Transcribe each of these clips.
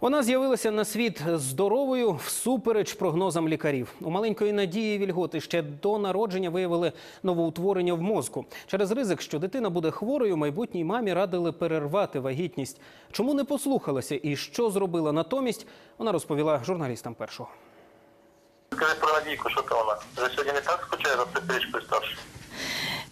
Вона з'явилася на світ здоровою всупереч прогнозам лікарів. У маленької Надії Вільготи ще до народження виявили новоутворення в мозку. Через ризик, що дитина буде хворою, майбутній мамі радили перервати вагітність. Чому не послухалася і що зробила натомість, вона розповіла журналістам першого. Скажи про Надійку, що то вона? Вже сьогодні не так скучає за сестричкою старшою?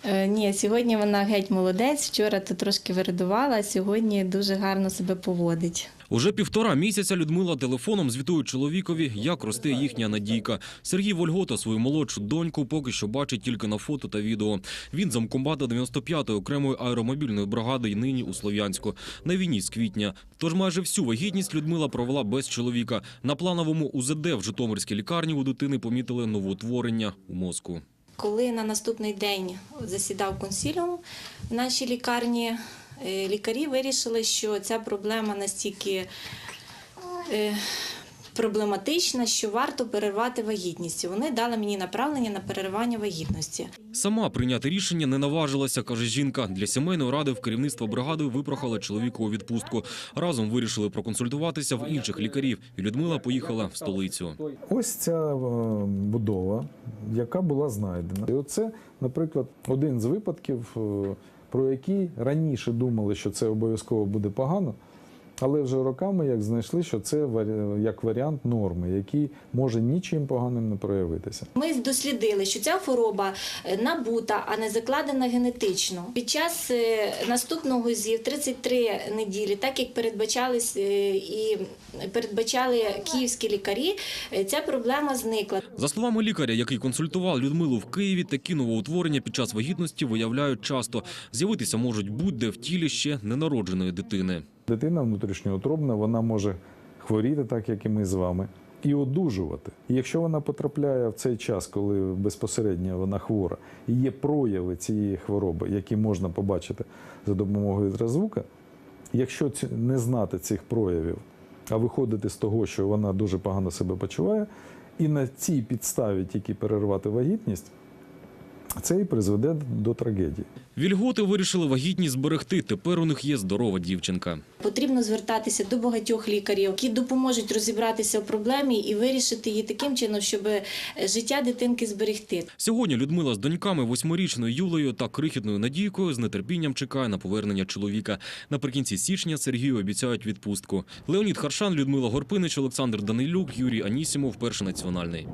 Е, Ні, сьогодні вона геть молодець. Вчора то трошки вирадувала, сьогодні дуже гарно себе поводить. Уже півтора місяця Людмила телефоном звітує чоловікові, як росте їхня надійка. Сергій Вольгота свою молодшу доньку поки що бачить тільки на фото та відео. Він замкомбата 95-ї окремої аеромобільної бригади й нині у Слов'янську. На війні з квітня. Тож майже всю вагітність Людмила провела без чоловіка. На плановому УЗД в Житомирській лікарні у дитини помітили новоутворення у мозку. Коли на наступний день засідав консіліум в нашій лікарні, лікарі вирішили, що ця проблема настільки е, проблематична, що варто перервати вагітність. Вони дали мені направлення на переривання вагітності. Сама прийняти рішення не наважилася, каже жінка. Для сімейної ради в керівництво бригади випрохали чоловіку у відпустку. Разом вирішили проконсультуватися в інших лікарів. І Людмила поїхала в столицю. Ось ця е, будова, яка була знайдена. І оце, наприклад, один з випадків, е, про які раніше думали, що це обов'язково буде погано, але вже роками як знайшли, що це варі- як варіант норми, який може нічим поганим не проявитися. Ми дослідили, що ця хвороба е, набута, а не закладена генетично. Під час е, наступного ЗІВ 33 неділі, так як передбачались е, і передбачали київські лікарі, ця проблема зникла. За словами лікаря, який консультував Людмилу в Києві, такі новоутворення під час вагітності виявляють часто. З'явитися можуть будь-де в тілі ще ненародженої дитини. Дитина внутрішньоутробна, вона може хворіти, так як і ми з вами, і одужувати. І якщо вона потрапляє в цей час, коли безпосередньо вона хвора, і є прояви цієї хвороби, які можна побачити за допомогою ультразвука, якщо не знати цих проявів, а виходити з того, що вона дуже погано себе почуває, і на цій підставі тільки перервати вагітність, це і призведе до трагедії. Вільготи вирішили вагітність зберегти. Тепер у них є здорова дівчинка. Потрібно звертатися до багатьох лікарів, які допоможуть розібратися в проблемі і вирішити її таким чином, щоб е, життя дитинки зберегти. Сьогодні Людмила з доньками, восьмирічною Юлею та крихітною Надійкою з нетерпінням чекає на повернення чоловіка. Наприкінці січня Сергію обіцяють відпустку. Леонід Харшан, Людмила Горпинич, Олександр Данилюк, Юрій Анісімов, перший національний.